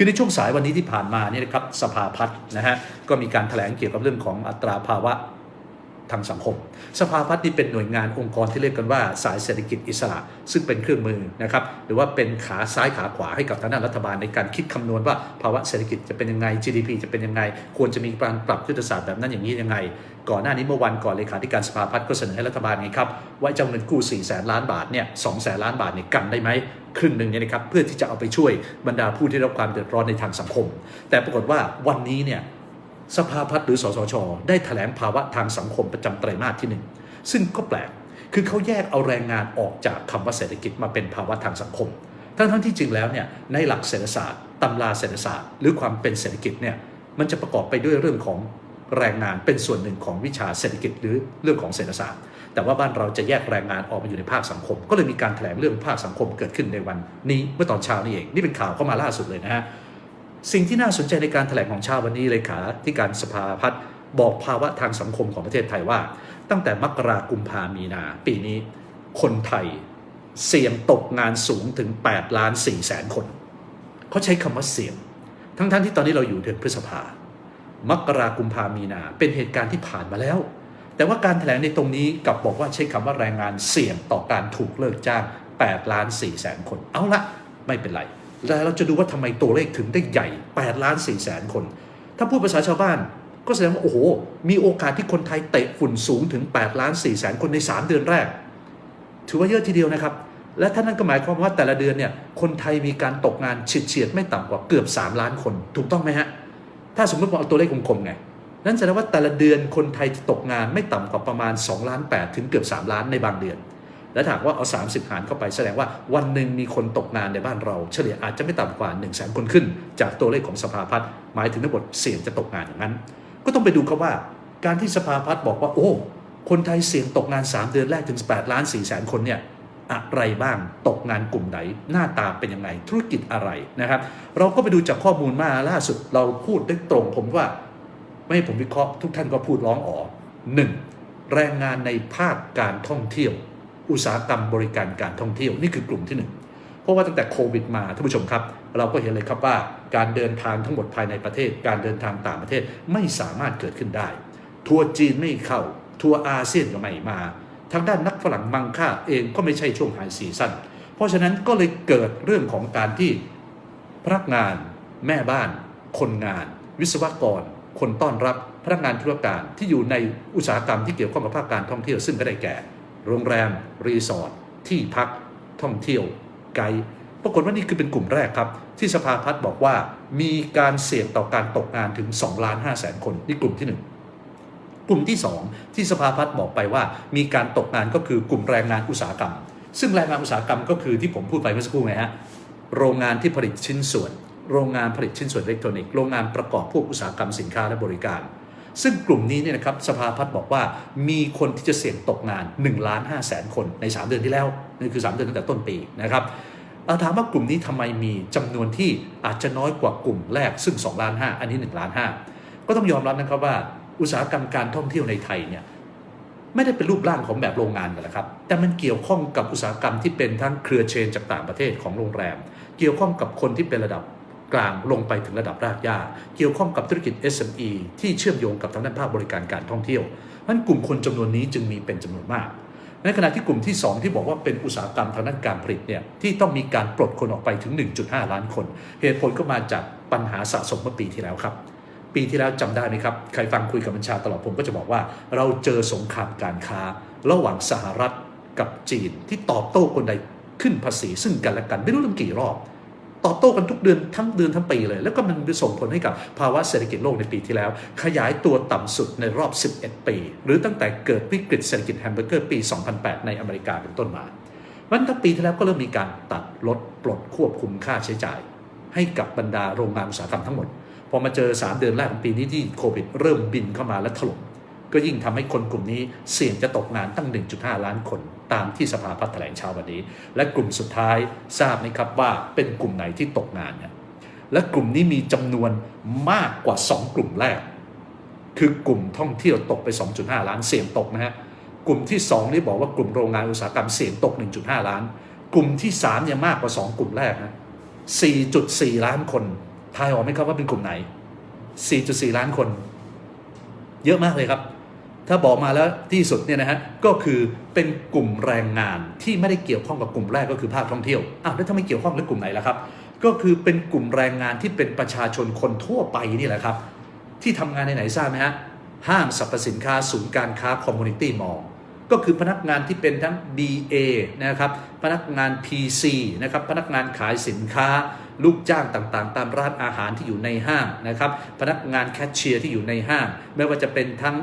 คือในช่วงสายวันนี้ที่ผ่านมาเนี่ยนะครับสภาพัฒน์นะฮะก็มีการแถลงเกี่ยวกับเรื่องของอัตราภาวะ ทางสังคม สภาพัฒน์นี่เป็นหน่วยงานองค์กรที่เรียกกันว่า สายเศรษฐกิจอิสระ ซึ่งเป็นเครื่องมือนะครับหรือว่าเป็นขาซ้ายขาขวาให้กับทางด้านรัฐบาลในการคิดคำนวณว่าภาวะเศรษฐกิจจะเป็นยังไง GDP จะเป็นยังไง ควรจะมีการปรับยุทธศาสตร์แบบนั้นอย่างนี้ยังไง ก่อนหน้านี้เมื่อวันก่อนเลขาธิการสภาพัฒน์ก็เสนอให้รัฐบาลไงครับว่าจะเงินกู้4แสนล้านบาทเนี่ยสองแสนล้านบาทเนี่ยกันได้ไหมครึ่งหนึ่งเนี่ยนะครับเพื่อที่จะเอาไปช่วยบรรดาผู้ที่รับความเดือดร้อนในทางสังคม แต่ปรากฏว่าวันนี้เนี่ย สภาพัฒน์หรือสสช ได้ถแถลงภาวะทางสังคมประจำไตรมาสที่หนึ่งซึ่งก็แปลกคือเขาแยกเอาแรงงานออกจากคำว่าเศรษฐกิจมาเป็นภาวะทางสังคม ทั้งทั้งๆที่จริงแล้วเนี่ยในหลักเศรษฐศาสตร์ตำราเศรษฐศาสตร์ หรือความเป็นเศรษฐกิจเนี่ยมันจะประกอบไปด้วยเรื่องของแรงงานเป็นส่วนหนึ่งของวิชาเศรษฐกิจหรือเรื่องของเศรษฐศาสตร์ แต่ว่าบ้านเราจะแยกแรงงานออกมาอยู่ในภาคสังคม ก็เลยมีการแถลงเรื่องภาคสังคมเกิดขึ้นในวันนี้เมื่อตอนเช้านี่เอง นี่เป็นข่าวเข้ามาล่าสุดเลยนะฮะ สิ่งที่น่าสนใจในการแถลงของชาวันนี้เลยขาที่การสภาพัฒน์บอกภาวะทางสังคมของประเทศไทยว่า ตั้งแต่มกรากุมภามีนา ปีนี้ คนไทยเสี่ยงตกงานสูงถึง8ล้าน4แสนคน เขาใช้คำว่าเสี่ยง ทั้งๆทที่ตอนนี้เราอยู่เดือนพฤษภามกรากุมภามีนา เป็นเหตุการณ์ที่ผ่านมาแล้ว แต่ว่าการแถลงในตรงนี้กลับบอกว่าใช้คำว่าแรงงานเสี่ยงต่อการถูกเลิกจ้าง8ล้าน4แสนคน เอาละไม่เป็นไร แต่เราจะดูว่าทำไมตัวเลขถึงได้ใหญ่8ล้าน4แสนคน ถ้าพูดภาษาชาวบ้าน ก็แสดงว่าโอ้โห มีโอกาสที่คนไทยเตะฝุ่นสูงถึง8ล้าน4แสนคนใน 3 เดือนแรก ถือว่าเยอะทีเดียวนะครับ และท่านนั่นก็หมายความว่าแต่ละเดือนเนี่ยคนไทยมีการตกงานเฉียดๆไม่ต่ำกว่าเกือบ 3 ล้านคน ถูกต้องไหมฮะถ้าสมมติว่าเอาตัวเลขกลมๆไงนั่นแสดงว่าแต่ละเดือนคนไทยจะตกงานไม่ต่ำกว่าประมาณ2ล้าน8ถึงเกือบ 3 ล้านในบางเดือน และถามว่าเอา 30 หารเข้าไปแสดงว่าวันหนึ่งมีคนตกงานในบ้านเรา เฉลี่ยอาจจะไม่ต่ำกว่า1 0 0 0 0แสนคนขึ้น จากตัวเลขของสภาพัฒน์หมายถึงทั้งหมดเสี่ยงจะตกงานอย่างนั้น ก็ต้องไปดูครับว่า การที่สภาพัฒน์บอกว่าโอ้ คนไทยเสี่ยงตกงาน 3 เดือนแรกถึง8ล้าน4แสนคนเนี่ยอะไรบ้างตกงานกลุ่มไหน หน้าตาเป็นยังไงธุรกิจอะไรนะครับ เราก็ไปดูจากข้อมูลมาล่าสุดเราพูดได้ตรงผมว่า ไม่ให้ผมวิเคราะห์ทุกท่านก็พูดร้องอ๋อหนึ่งแรงงานในภาคการท่องเที่ยว อุตสาหกรรมบริการการท่องเที่ยวนี่คือกลุ่มที่หนึ่งเพราะว่าตั้งแต่โควิดมาท่านผู้ชมครับ เราก็เห็นเลยครับว่าการเดินทางทั้งหมดภายในประเทศ การเดินทางต่างประเทศไม่สามารถเกิดขึ้นได้ ทัวร์จีนไม่เข้า ทัวร์อาเซียนก็ไม่มา ทางด้านนักฝรั่งมังค่าเองก็ไม่ใช่ช่วงไฮซีซั่นเพราะฉะนั้นก็เลยเกิดเรื่องของการที่พนักงานแม่บ้าน คนงาน วิศวกร คนต้อนรับพนักงานธุรการที่อยู่ในอุตสาหกรรมที่เกี่ยวข้องกับภาคการท่องเที่ยวซึ่งก็ได้แก่ โรงแรม รีสอร์ทที่พักท่องเที่ยวไกด์ปรากฏว่านี่คือเป็นกลุ่มแรกครับ ที่สภาพัฒน์บอกว่ามีการเสี่ยงต่อการตกงานถึง2ล้าน5แสนคนนี่กลุ่มที่หนึ่งกลุ่มที่ 2 ที่สภาพัฒน์บอกไปว่า มีการตกงานก็คือกลุ่มแรงงานอุตสาหกรรม ซึ่งแรงงานอุตสาหกรรมก็คือที่ผมพูดไปเมื่อสักครู่ไงฮะโรงงานที่ผลิตชิ้นส่วน โรงงานผลิตชิ้นส่วนอิเล็กทรอนิกส์โรงงานประกอบพวกอุตสาหกรรมสินค้าและบริการ ซึ่งกลุ่มนี้เนี่ยนะครับสภาพัฒน์บอกว่ามีคนที่จะเสี่ยงตกงาน1ล้าน5แสนคนใน 3 เดือนที่แล้วนี่คือ 3 เดือนตั้งแต่ต้นปีนะครับาถามว่ากลุ่มนี้ทำไมมีจำนวนที่อาจจะน้อยกว่ากลุ่มแรกซึ่ง2ล้าน5อันนี้1ล้าน5ก็ต้องยอมรับนะครับว่าอุตสาหกรรมการท่องเที่ยวในไทยเนี่ยไม่ได้เป็นรูปร่างของแบบโรงงานกันแหละครับ แต่มันเกี่ยวข้องกับอุตสาหกรรมที่เป็นทั้งเครือเชนจากต่างประเทศของโรงแรม เกี่ยวข้องกับคนที่เป็นระดับ กลางลงไปถึงระดับรากหญ้าเกี่ยวข้องกับธุรกิจ SME ที่เชื่อมโยงกับทางด้านภาคบริการการท่องเที่ยวนั้นกลุ่มคนจำนวนนี้จึงมีเป็นจำนวนมาก ในขณะที่กลุ่มที่ 2 ที่บอกว่าเป็นอุตสาหกรรมทางด้านการผลิตเนี่ยที่ต้องมีการปลดคนออกไปถึง 1.5 ล้านคน เหตุผลก็มาจากปัญหาสะสมเมื่อปีที่แล้วครับ ปีที่แล้วจำได้ไหมครับ ใครฟังคุยกับบัญชาตลอดผมก็จะบอกว่า เราเจอสงครามการค้า ระหว่างสหรัฐกับจีนที่ตอบโต้คนใดขึ้นภาษีซึ่งกันและกันไม่รู้ตั้งกี่รอบ ตอบโต้กันทุกเดือนทั้งเดือนทั้งปีเลย แล้วก็มันไปส่งผลให้กับภาวะเศรษฐกิจโลกในปีที่แล้ว ขยายตัวต่ำสุดในรอบ 11 ปี หรือตั้งแต่เกิดวิกฤตเศรษฐกิจแฮมเบอร์เกอร์ปี 2008 ในอเมริกาเป็นต้นมาวันทั้งปีที่แล้วก็เริ่มมีการตัดลดปลดควบคุมค่าใช้จ่าย ให้กับบรรดาโรงงานอุตสาหกรรมทั้งหมด พอมาเจอ 3 เดือนแรกของปีนี้ที่โควิดเริ่มบินเข้ามาและถล่มก็ยิ่งทำให้คนกลุ่มนี้เสี่ยงจะตกงานตั้ง 1.5 ล้านคน ตามที่สภาพัฒน์แถลงเช้าวันนี้ และกลุ่มสุดท้ายทราบไหมครับว่าเป็นกลุ่มไหนที่ตกงานเนี่ยและกลุ่มนี้มีจำนวนมากกว่า 2 กลุ่มแรก คือกลุ่มท่องเที่ยวตกไป 2.5 ล้านเสี่ยงตกนะฮะกลุ่มที่2นี่บอกว่ากลุ่มโรงงานอุตสาหกรรมเสี่ยงตก 1.5 ล้าน กลุ่มที่3เนี่ยมากกว่า 2 กลุ่มแรกนะ4.4 ล้านคนททายออกไหมครับว่าเป็นกลุ่มไหน 4.4 ล้านคน เยอะมากเลยครับ ถ้าบอกมาแล้วที่สุดเนี่ยนะฮะก็คือเป็นกลุ่มแรงงานที่ไม่ได้เกี่ยวข้องกับกลุ่มแรกก็คือภาคท่องเที่ยวอ้าวแล้วถ้าไม่เกี่ยวข้องแล้วกลุ่มไหนล่ะครับ ก็คือเป็นกลุ่มแรงงานที่เป็นประชาชนคนทั่วไปนี่แหละครับ ที่ทำงานในไหนทราบไหมฮะห้างสรรพสินค้าศูนย์การค้าคอมมูนิตี้มอลล์ก็คือพนักงานที่เป็นทั้ง BA นะครับ พนักงาน PC นะครับ พนักงานขายสินค้าลูกจ้างต่างๆ ตามร้านอาหารที่อยู่ในห้างนะครับพนักงานแคชเชียร์ที่อยู่ในห้าง ไม่ว่าจะเป็นทั้ง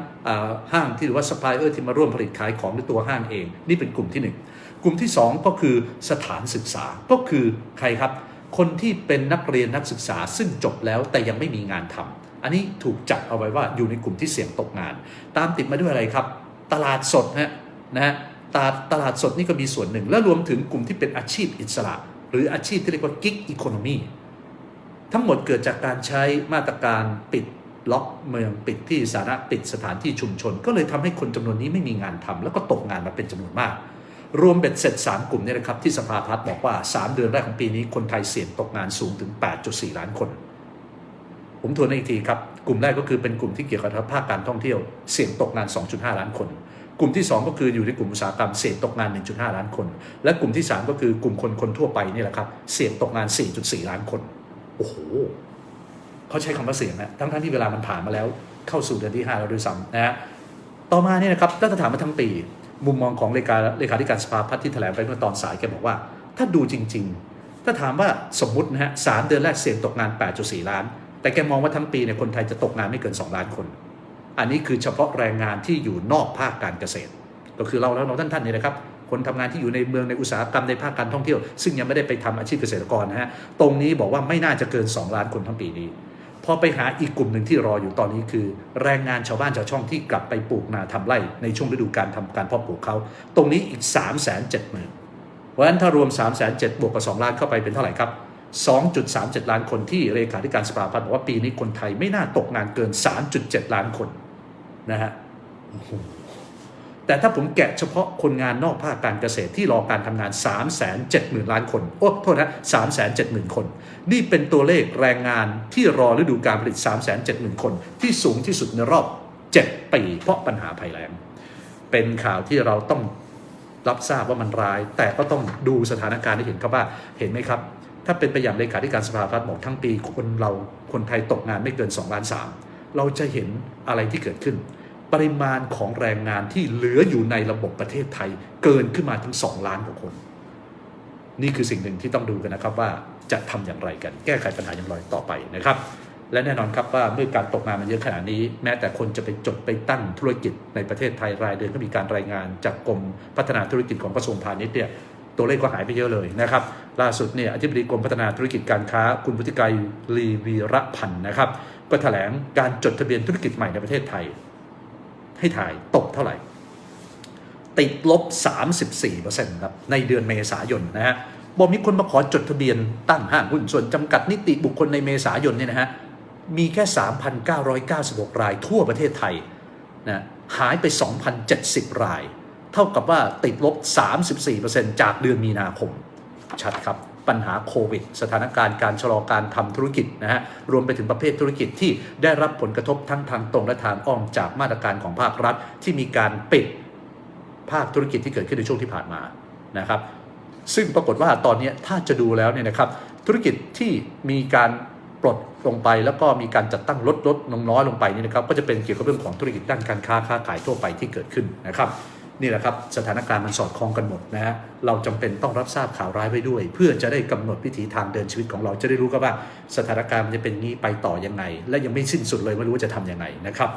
ห้างที่หรือว่าซัพพลายเออร์ที่มาร่วมผลิตขายของในตัวห้างเอง นี่เป็นกลุ่มที่หนึ่งกลุ่มที่สองก็คือสถานศึกษาก็คือใครครับ คนที่เป็นนักเรียนนักศึกษาซึ่งจบแล้วแต่ยังไม่มีงานทำอันนี้ถูกจัดเอาไว้ว่าอยู่ในกลุ่มที่เสี่ยงตกงาน ตามติดมาด้วยอะไรครับ ตลาดสดนะนะฮะตลาดตลาดสดนี่ก็มีส่วนหนึ่ง และรวมถึงกลุ่มที่เป็นอาชีพอิสระ หรืออาชีพที่เรียกว่ากิ๊กอีโคโนมีทั้งหมดเกิดจากการใช้มาตรการปิดล็อกเมืองปิดที่สาธารณะปิดสถานที่ชุมชน ก็เลยทำให้คนจำนวนนี้ไม่มีงานทำแล้วก็ตกงานมาเป็นจำนวนมาก รวมเบ็ดเสร็จ 3 กลุ่มเนี่ยนะครับที่สภาพัฒน์บอกว่า 3 เดือนแรกของปีนี้คนไทยเสี่ยงตกงานสูงถึง 8.4 ล้านคน ผมทวนอีกทีครับ กลุ่มแรกก็คือเป็นกลุ่มที่เกี่ยวกับภาคการท่องเที่ยว เสี่ยงตกงาน 2.5 ล้านคน กลุ่มที่ 2 ก็คืออยู่ในกลุ่มอุตสาหกรรมเสี่ยงตกงาน 1.5 ล้านคน และกลุ่มที่ 3 ก็คือกลุ่มคนคนทั่วไปนี่แหละครับเสี่ยงตกงาน 4.4 ล้านคน โอ้โหเขาใช้คำว่าเสี่ยงนะทั้งๆที่เวลามันผ่านมาแล้ว เข้าสู่เดือนที่ 5 แล้วด้วยซ้ำนะฮะต่อมาเนี่ยนะครับถ้าถามมาทั้งปี มุมมองของเลขาเลขาธิการสภาพัฒน์ที่แถลงไปเมื่อตอนสายแกบอกว่า ถ้าดูจริง ๆ ถ้าถามว่าสมมตินะฮะสามเดือนแรกเสี่ยงตกงาน 8.4 ล้าน แต่แกมองว่าทั้งปีเนี่ยคนไทยจะตกงานไม่เกิน 2 ล้านคน อันนี้คือเฉพาะแรงงานที่อยู่นอกภาคการเกษตร ก็คือเราแล้วเราท่านๆเนี่นะครับ คนทำงานที่อยู่ในเมืองในอุตสาหกรรมในภาคการท่องเที่ยว ซึ่งยังไม่ได้ไปทำอาชีพเกษตรกรนะฮะตรงนี้บอกว่าไม่น่าจะเกิน 2 ล้านคนทั้งปีนี้พอไปหาอีกกลุ่มหนึ่งที่รออยู่ตอนนี้คือ แรงงานชาวบ้านชาวช่องที่กลับไปปลูกนาทำไร่ในช่วงฤดูการทำการเพาะปลูกเขาตรงนี้อีก 3 7 0 0 0 0 0เพราะฉะนั้นถ้ารวม 3 7 0 0 0บวกกับ 2 ล้านเข้าไปเป็นเท่าไหร่ครับ 2.37 ล้านคนที่เลขาธิการสภาพัฒน์บอกว่าปีนี้คนไทยไม่น่าตกงานเกิน 3.7 ล้านคน นะฮะแต่ถ้าผมแกะเฉพาะคนงานนอกภาคการเกษตรที่รอการทำงาน 3 7 0 0 0 0 ล้านคน โอ้โทษนะ3 7 0 0 0 0 คน นี่เป็นตัวเลขแรงงานที่รอฤดูการผลิต 3 7 0 0 0 0 คน ที่สูงที่สุดในรอบ 7 ปี เพราะปัญหาภัยแล้ง เป็นข่าวที่เราต้องรับทราบว่ามันร้าย แต่ก็ต้องดูสถานการณ์ให้เห็นครับว่า เห็นไหมครับ ถ้าเป็นไปอย่างเลขาธิการสภาพัฒน์บอกทั้งปีคนเราคนไทยตกงานไม่เกิน2ล้าน3เราจะเห็นอะไรที่เกิดขึ้น ปริมาณของแรงงานที่เหลืออยู่ในระบบประเทศไทย เกินขึ้นมาถึง 2 ล้านกว่าคน นี่คือสิ่งหนึ่งที่ต้องดูกันนะครับว่าจะทำอย่างไรกัน แก้ไขปัญหาอย่างไรต่อไปนะครับ และแน่นอนครับว่าเมื่อการตกงานมันเยอะขนาดนี้ แม้แต่คนจะไปจดไปตั้งธุรกิจในประเทศไทยรายเดือนก็มีการรายงานจากกรมพัฒนาธุรกิจของกระทรวงพาณิชย์เนี่ยตัวเลขก็หายไปเยอะเลยนะครับ ล่าสุดเนี่ยอธิบดีกรมพัฒนาธุรกิจการค้า คุณพุทธิไกรลีวีระพันธ์นะครับ ก็แถลงการจดทะเบียนธุรกิจใหม่ในประเทศไทย ให้ถ่ายตกเท่าไหร่ ติดลบ 34%ครับในเดือนเมษายนนะฮะบอกมีคนมาขอจดทะเบียนตั้งห้างหุ้นส่วนจำกัดนิติบุคคลในเมษายนเนี่ยนะฮะมีแค่ 3,996 รายทั่วประเทศไทยนะหายไป 2,070 ราย เท่ากับว่าติดลบ 34%จากเดือนมีนาคม ชัดครับ ปัญหาโควิด สถานการณ์การชะลอการทำธุรกิจนะฮะรวมไปถึงประเภทธุรกิจที่ได้รับผลกระทบทั้งทางตรงและทางอ้อมจากมาตรการของภาครัฐ ที่มีการปิดภาคธุรกิจที่เกิดขึ้นในช่วงที่ผ่านมานะครับ ซึ่งปรากฏว่าตอนนี้ถ้าจะดูแล้วเนี่ยนะครับธุรกิจที่มีการปลดลงไปแล้วก็มีการจัดตั้งลดลดลงน้อยลงไปนี่นะครับก็จะเป็นเกี่ยวกับเรื่องของธุรกิจด้านการค้าค้าขายทั่วไปที่เกิดขึ้นนะครับ นี่แหละครับสถานการณ์มันสอดคล้องกันหมดนะฮะเราจำเป็นต้องรับทราบข่าวร้ายไว้ด้วย เพื่อจะได้กำหนดวิถีทางเดินชีวิตของเราจะได้รู้กันว่าสถานการณ์จะเป็นงี้ไปต่อยังไง และยังไม่สิ้นสุดเลยไม่รู้ว่าจะทำยังไงนะครับ